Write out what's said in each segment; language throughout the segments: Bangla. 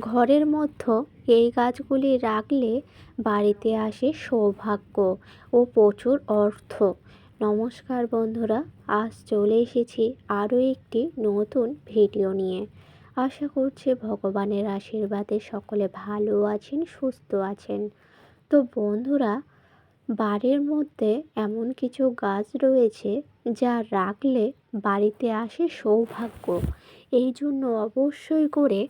ঘরের মধ্যে এই গাছগুলি রাখলে বাড়িতে আসে সৌভাগ্য ও প্রচুর অর্থ। নমস্কার বন্ধুরা, আজ চলে এসেছি আরও একটি নতুন ভিডিও নিয়ে। আশা করছি ভগবানের আশীর্বাদে সকলে ভালো আছেন, সুস্থ আছেন। তো বন্ধুরা, বাড়ির মধ্যে এমন কিছু গাছ রয়েছে যা রাখলে বাড়িতে আসে সৌভাগ্য। এই জন্য অবশ্যই করে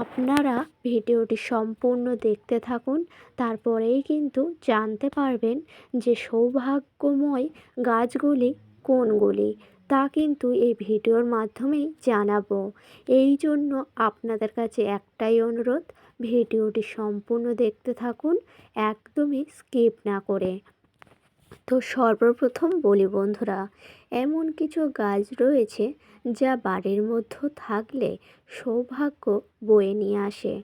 আপনারা ভিডিওটি সম্পূর্ণ দেখতে থাকুন। তারপরেই কিন্তু জানতে পারবেন যে সৌভাগ্যময় গাছগুলি কোনগুলি, তা কিন্তু এই ভিডিওর মাধ্যমেই জানাব। এই জন্য আপনাদের কাছে একটাই অনুরোধ, ভিডিওটি সম্পূর্ণ দেখতে থাকুন, একদমই স্কিপ না করে। তো সর্বপ্রথম বলি বন্ধুরা, এমন কিছু গাছ রয়েছে যা বাড়ির মধ্যে থাকলে সৌভাগ্য বয়ে নিয়ে আসে।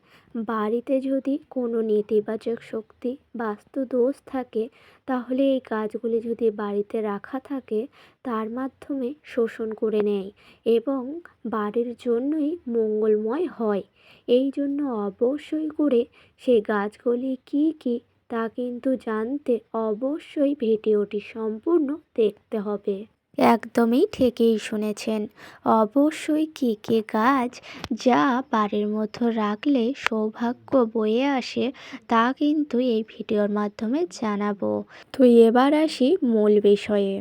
বাড়িতে যদি কোনো নেতিবাচক শক্তি বাস্তু দোষ থাকে, তাহলে এই গাছগুলি যদি বাড়িতে রাখা থাকে, তার মাধ্যমে শোষণ করে নেয় এবং বাড়ির জন্যই মঙ্গলময় হয়। এই জন্য অবশ্যই করে সেই গাছগুলি কী কী তা কিন্তু জানতে অবশ্যই ভিডিওটি সম্পূর্ণ দেখতে হবে। একদমই ঠিকই শুনেছেন। অবশ্যই কী কী গাছ যা বাড়ির মধ্যে রাখলে সৌভাগ্য বয়ে আসে তা কিন্তু এই ভিডিওর মাধ্যমে জানাব। তো এবার আসি মূল বিষয়ে।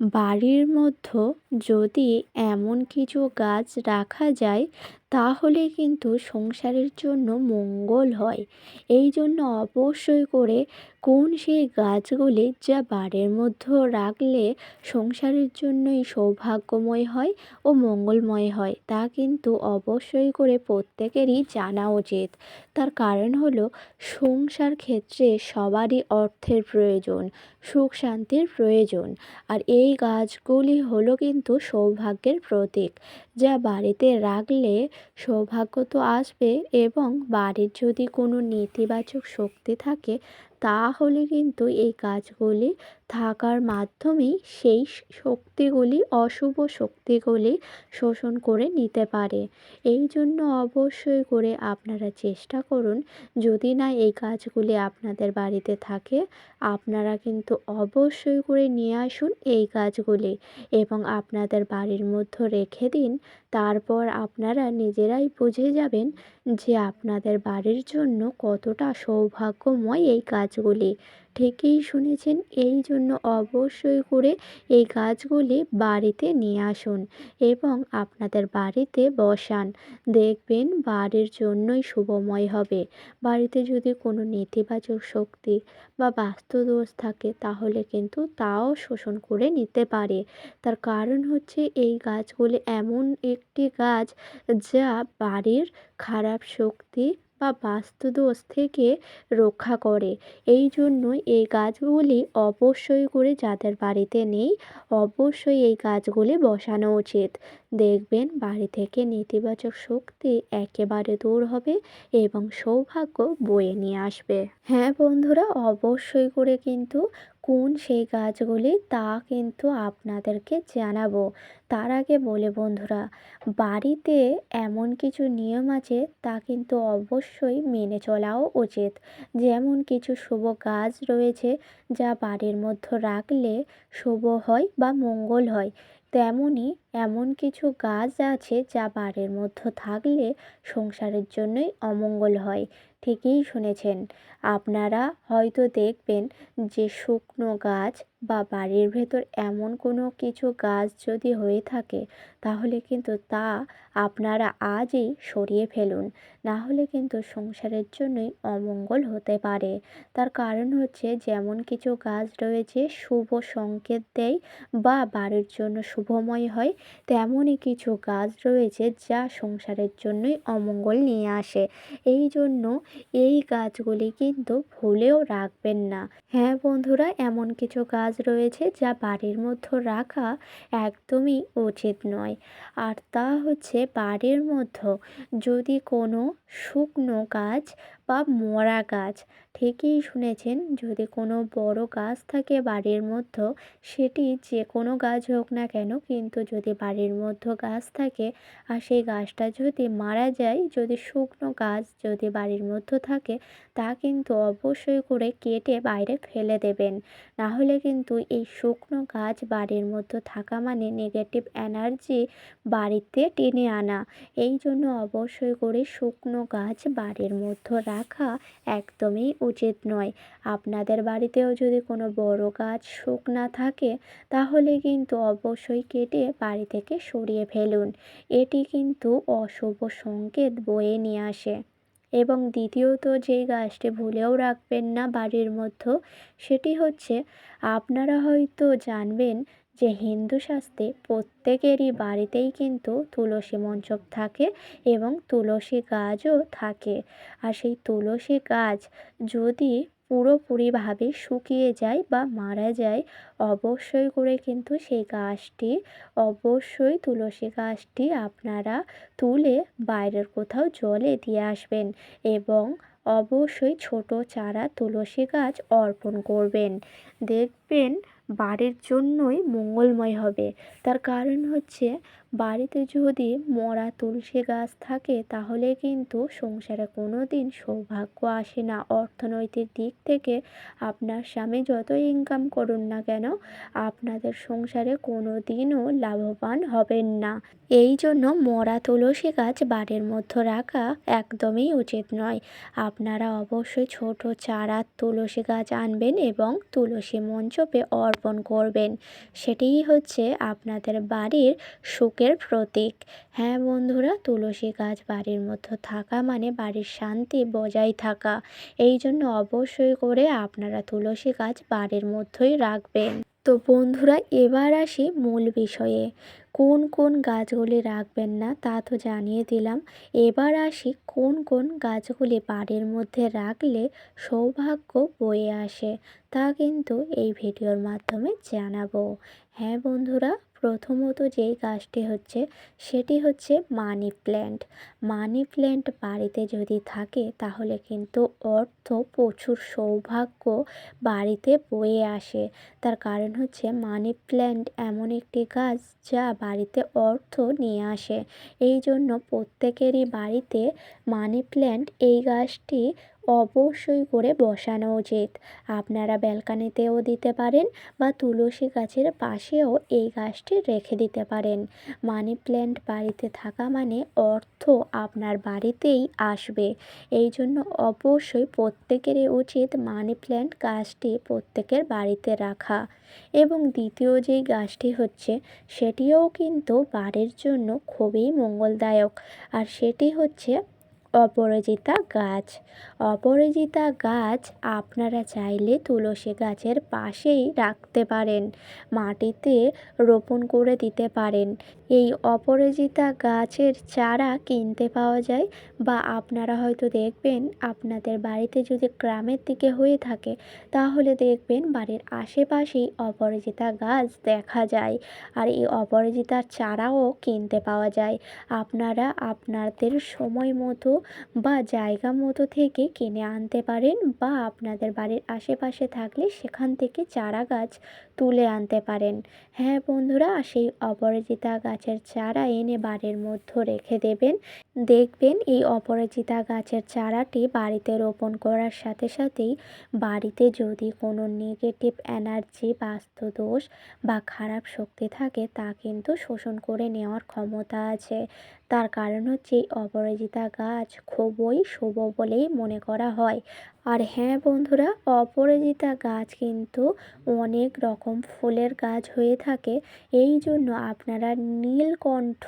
বাড়ির মধ্যে যদি এমন কিছু গাছ রাখা যায় তাহলে কিন্তু সংসারের জন্য মঙ্গল হয়। এই জন্য অবশ্যই করে কোন সেই গাছগুলি যা বাড়ির মধ্যে রাখলে সংসারের জন্যই সৌভাগ্যময় হয় ও মঙ্গলময় হয়, তা কিন্তু অবশ্যই করে প্রত্যেকেরই জানা উচিত। তার কারণ হলো সংসার ক্ষেত্রে সবারই অর্থের প্রয়োজন, সুখ শান্তির প্রয়োজন, আর এই গাছগুলি হলো কিন্তু সৌভাগ্যের প্রতীক। যা বাড়িতে রাখলে সৌভাগ্য তো আসবে এবং বাড়ির যদি কোনো নেতিবাচক শক্তি থাকে তাহলে কিন্তু এই গাছগুলি থাকার মাধ্যমেই সেই শক্তিগুলি, অশুভ শক্তিগুলি শোষণ করে নিতে পারে। এই জন্য অবশ্যই করে আপনারা চেষ্টা করুন, যদি না এই গাছগুলি আপনাদের বাড়িতে থাকে, আপনারা কিন্তু অবশ্যই করে নিয়ে আসুন এই গাছগুলি এবং আপনাদের বাড়ির মধ্যে রেখে দিন। তারপর আপনারা নিজেরাই বুঝে যাবেন যে আপনাদের বাড়ির জন্য কতটা সৌভাগ্যময় এই গাছগুলি। ঠিকই শুনেছেন, এই জন্য অবশ্যই করে এই গাছগুলি বাড়িতে নিয়ে আসুন এবং আপনাদের বাড়িতে বসান। দেখবেন বাড়ির জন্যই শুভময় হবে। বাড়িতে যদি কোনো নেতিবাচক শক্তি বা বাস্তুদোষ থাকে, তাহলে কিন্তু তাও শোষণ করে নিতে পারে। তার কারণ হচ্ছে এই গাছগুলি এমন একটি গাছ যা বাড়ির খারাপ শক্তি বা বাস্তুদোষ থেকে রক্ষা করে। এই জন্যই এই গাছগুলি অবশ্যই করে যাদের বাড়িতে নেই, অবশ্যই এই গাছগুলি বসানো উচিত। দেখবেন বাড়ি থেকে নেতিবাচক শক্তি একেবারে দূর হবে এবং সৌভাগ্য বয়ে নিয়ে আসবে। হ্যাঁ বন্ধুরা, অবশ্যই করে কিন্তু কোন সেই গাছগুলি, তা কিন্তু আপনাদেরকে জানাব। তার আগে বলে বন্ধুরা, বাড়িতে এমন কিছু নিয়ম আছে, তা কিন্তু অবশ্যই মেনে চলাও উচিত। যেমন কিছু শুভ গাছ রয়েছে, যা বাড়ির মধ্যে রাখলে শুভ হয় বা মঙ্গল হয়। তেমনই এমন কিছু গাছ আছে, যা বাড়ির মধ্যে থাকলে সংসারের জন্যই অমঙ্গল হয়। ঠিকই শুনেছেন। আপনারা হয়তো দেখবেন যে শুকনো গাছ বা বাড়ির ভেতর এমন কোনো কিছু গাছ যদি হয়ে থাকে, তাহলে কিন্তু তা আপনারা আজই সরিয়ে ফেলুন। না হলে কিন্তু সংসারের জন্যই অমঙ্গল হতে পারে। তার কারণ হচ্ছে যেমন কিছু গাছ রয়েছে শুভ সংকেত দেয় বা বাড়ির জন্য শুভময় হয়, তেমনই কিছু গাছ রয়েছে যা সংসারের জন্যই অমঙ্গল নিয়ে আসে। এই জন্য এই গাছগুলি কিন্তু ভুলেও রাখবেন না। হ্যাঁ বন্ধুরা, এমন কিছু গাছ রয়েছে যা বাড়ির মধ্যে রাখা একদমই উচিত নয়। আর তা হচ্ছে বাড়ির মধ্যে যদি কোনো শুকনো গাছ বা মরা গাছ, ঠিকই শুনেছেন, যদি কোনো বড় গাছ থাকে বাড়ির মধ্যে, সেটি যে কোনো গাছ হোক না কেন, কিন্তু যদি বাড়ির মধ্যে গাছ থাকে, আর সেই গাছটা যদি মারা যায়, যদি শুকনো গাছ যদি বাড়ির মধ্যে থাকে, তা কিন্তু অবশ্যই করে কেটে বাইরে ফেলে দেবেন। নাহলে কিন্তু এই শুকনো গাছ বাড়ির মধ্যে থাকা মানে নেগেটিভ এনার্জি বাড়িতে টেনে আনা। এই জন্য অবশ্যই করে শুকনো গাছ বাড়ির মধ্যে রাখা একদমই উচিত নয়। আপনাদের বাড়িতেও যদি কোনো বড় গাছ শুকনা থাকে, তাহলে কিন্তু অবশ্যই কেটে বাড়ি থেকে সরিয়ে ফেলুন। এটি কিন্তু অশুভ সংকেত বয়ে নিয়ে আসে। এবং দ্বিতীয়ত যেই গাছটি ভুলেও রাখবেন না বাড়ির মধ্যে, সেটি হচ্ছে আপনারা হয়তো জানবেন যে হিন্দু শাস্ত্রে প্রত্যেকেরই বাড়িতেই কিন্তু তুলসী মঞ্চপ থাকে এবং তুলসী গাছও থাকে। আর সেই তুলসী গাছ যদি পুরোপুরিভাবে শুকিয়ে যায় বা মারা যায়, অবশ্যই করে কিন্তু সেই গাছটি, অবশ্যই তুলসী গাছটি আপনারা তুলে বাইরের কোথাও জলে দিয়ে আসবেন এবং অবশ্যই ছোট চারা তুলসী গাছ অর্পণ করবেন। দেখবেন বাড়ির জন্যই মঙ্গলময় হবে। তার কারণ হচ্ছে বাড়িতে যদি মরা তুলসী গাছ থাকে, তাহলে কিন্তু সংসারে কোনো দিন সৌভাগ্য আসে না। অর্থনৈতিক দিক থেকে আপনার স্বামী যতই ইনকাম করুন না কেন, আপনাদের সংসারে কোনো দিনও লাভবান হবেন না। এই জন্য মরা তুলসী গাছ বাড়ির মধ্যে রাখা একদমই উচিত নয়। আপনারা অবশ্যই ছোট চারা তুলসী গাছ আনবেন এবং তুলসী মঞ্চপে অর্পণ করবেন। সেটিই হচ্ছে আপনাদের বাড়ির সুখের প্রতীক। হ্যাঁ বন্ধুরা, তুলসী গাছ বাড়ির মধ্যে থাকা মানে বাড়ির শান্তি বজায় থাকা। এই জন্য অবশ্যই করে আপনারা তুলসী গাছ বাড়ির মধ্যেই রাখবেন। তো বন্ধুরা, এবার আসি মূল বিষয়ে। কোন কোন গাছগুলি রাখবেন না তা তো জানিয়ে দিলাম। এবার আসি কোন কোন গাছগুলি বাড়ির মধ্যে রাখলে সৌভাগ্য বয়ে আসে তা কিন্তু এই ভিডিওর মাধ্যমে জানাব। হ্যাঁ বন্ধুরা প্রথমত যেই গাছটি হচ্ছে, সেটি হচ্ছে মানি প্ল্যান্ট মানি প্ল্যান্ট বাড়িতে যদি থাকে, তাহলে কিন্তু অর্থ প্রচুর সৌভাগ্য বাড়িতে বয়ে আসে। তার কারণ হচ্ছে মানি প্ল্যান্ট এমন একটি গাছ যা বাড়িতে অর্থ নিয়ে আসে। এই জন্য প্রত্যেকেরই বাড়িতে মানি প্ল্যান্ট এই গাছটি অবশ্যই করে বসানো উচিত। আপনারা ব্যালকানিতেও দিতে পারেন বা তুলসী গাছের পাশেও এই গাছটি রেখে দিতে পারেন। মানি প্ল্যান্ট বাড়িতে থাকা মানে অর্থ আপনার বাড়িতেই আসবে। এই জন্য অবশ্যই প্রত্যেকেরই উচিত মানি প্ল্যান্ট গাছটি প্রত্যেকের বাড়িতে রাখা। এবং দ্বিতীয় যেই গাছটি হচ্ছে, সেটিও কিন্তু বাড়ির জন্য খুবই মঙ্গলদায়ক। আর সেটি হচ্ছে অপরাজিতা গাছ। অপরাজিতা গাছ আপনারা চাইলে তুলসী গাছের পাশেই রাখতে পারেন। মাটিতে রোপণ করে দিতে পারেন। এই অপরাজিতা গাছের চারা কিনতে পাওয়া যায় বা আপনারা হয়তো দেখবেন আপনাদের বাড়িতে যদি গ্রামের দিকে হয়ে থাকে, তাহলে দেখবেন বাড়ির আশেপাশেই অপরাজিতা গাছ দেখা যায় আর এই অপরাজিতার চারাও কিনতে পাওয়া যায়। আপনারা আপনাদের সময় মতো বা জায়গা মতো থেকে কিনে আনতে পারেন বা আপনাদের বাড়ির আশেপাশে থাকলে সেখান থেকে চারা গাছ তুলে আনতে পারেন। হ্যাঁ বন্ধুরা, সেই অপরাজিতা গাছের চারা এনে বাড়ির মধ্যে রেখে দেবেন। দেখবেন এই অপরাজিতা গাছের চারাটি বাড়িতে রোপণ করার সাথে সাথেই বাড়িতে যদি কোনো নেগেটিভ এনার্জি বাস্তুদোষ বা খারাপ শক্তি থাকে, তা কিন্তু শোষণ করে নেওয়ার ক্ষমতা আছে। তার কারণ হচ্ছে এই অপরাজিতা গাছ খুবই শুভ বলেই মনে করা হয়। আর হ্যাঁ বন্ধুরা, অপরাজিতা গাছ কিন্তু অনেক রকম ফুলের গাছ হয়ে থাকে। এই জন্য আপনারা নীলকণ্ঠ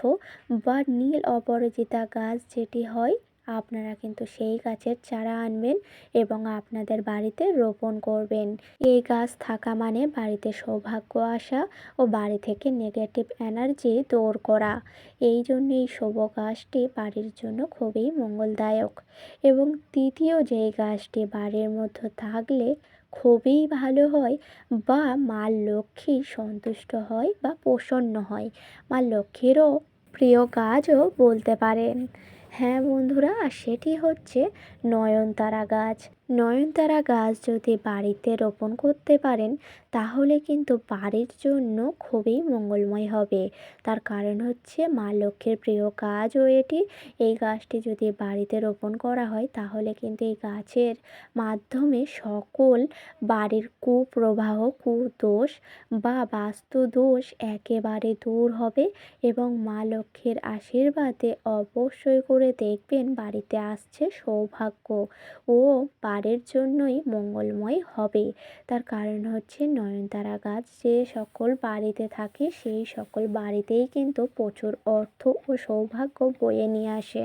বা নীল অপরাজিতা গাছ যেটি হয় আপনারা কিন্তু সেই গাছের চারা আনবেন এবং আপনাদের বাড়িতে রোপণ করবেন। এই গাছ থাকা মানে বাড়িতে সৌভাগ্য আসা ও বাড়ি থেকে নেগেটিভ এনার্জি দূর করা। এই জন্য এই শুভ গাছটি বাড়ির জন্য খুবই মঙ্গলদায়ক। এবং তৃতীয় যেই গাছটি বাড়ির মধ্যে থাকলে খুবই ভালো হয় বা মা লক্ষ্মী সন্তুষ্ট হয় বা প্রসন্ন হয়। মা লক্ষ্মীরও প্রিয় গাছও বলতে পারেন। হ্যাঁ বন্ধুরা সেটি হচ্ছে নয়নতারা গাছ। নয়নতারা গাছ যদি বাড়িতে রোপণ করতে পারেন, তাহলে কিন্তু বাড়ির জন্য খুবই মঙ্গলময় হবে। তার কারণ হচ্ছে মা লক্ষ্মীর প্রিয় গাছও এটি। এই গাছটি যদি বাড়িতে রোপণ করা হয়, তাহলে কিন্তু এই গাছের মাধ্যমে সকল বাড়ির কুপ্রবাহ, কুদোষ বা বাস্তু দোষ একেবারে দূর হবে এবং মা লক্ষ্মীর আশীর্বাদে অবশ্যই করে দেখবেন বাড়িতে আসছে সৌভাগ্য ও বাড়ির জন্যই মঙ্গলময় হবে। তার কারণ হচ্ছে নয়নতারা গাছ যে সকল বাড়িতে থাকে, সেই সকল বাড়িতেই কিন্তু প্রচুর অর্থ ও সৌভাগ্য বয়ে নিয়ে আসে।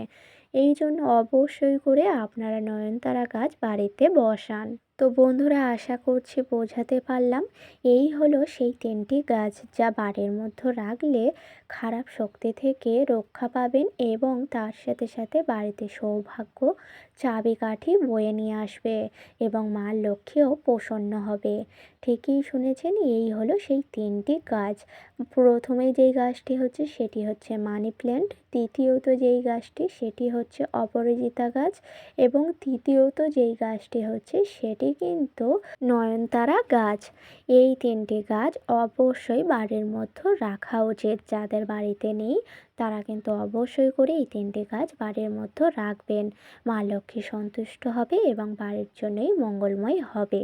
এই জন্য অবশ্যই করে আপনারা নয়নতারা গাছ বাড়িতে বসান। তো বন্ধুরা, আশা করছি বোঝাতে পারলাম। এই হলো সেই তিনটি গাছ যা বাড়ির মধ্যে রাখলে খারাপ শক্তি থেকে রক্ষা পাবেন এবং তার সাথে সাথে বাড়িতে সৌভাগ্য, চাবিকাঠি বয়ে নিয়ে আসবে এবং মা লক্ষ্মীও প্রসন্ন হবে। ঠিকই শুনেছেন, এই হলো সেই তিনটি গাছ। প্রথমে যেই গাছটি হচ্ছে সেটি হচ্ছে মানি প্ল্যান্ট, দ্বিতীয়ত যেই গাছটি সেটি হচ্ছে অপরাজিতা গাছ এবং তৃতীয়ত যেই গাছটি হচ্ছে সেটি কিন্তু নয়নতারা গাছ। এই তিনটি গাছ অবশ্যই বাড়ির মধ্যে রাখা উচিত। যাদের বাড়িতে নেই, তারা কিন্তু অবশ্যই করে এই তিনটি গাছ বাড়ির মধ্যে রাখবেন। মা লক্ষ্মী সন্তুষ্ট হবে এবং বাড়ির জন্যই মঙ্গলময় হবে।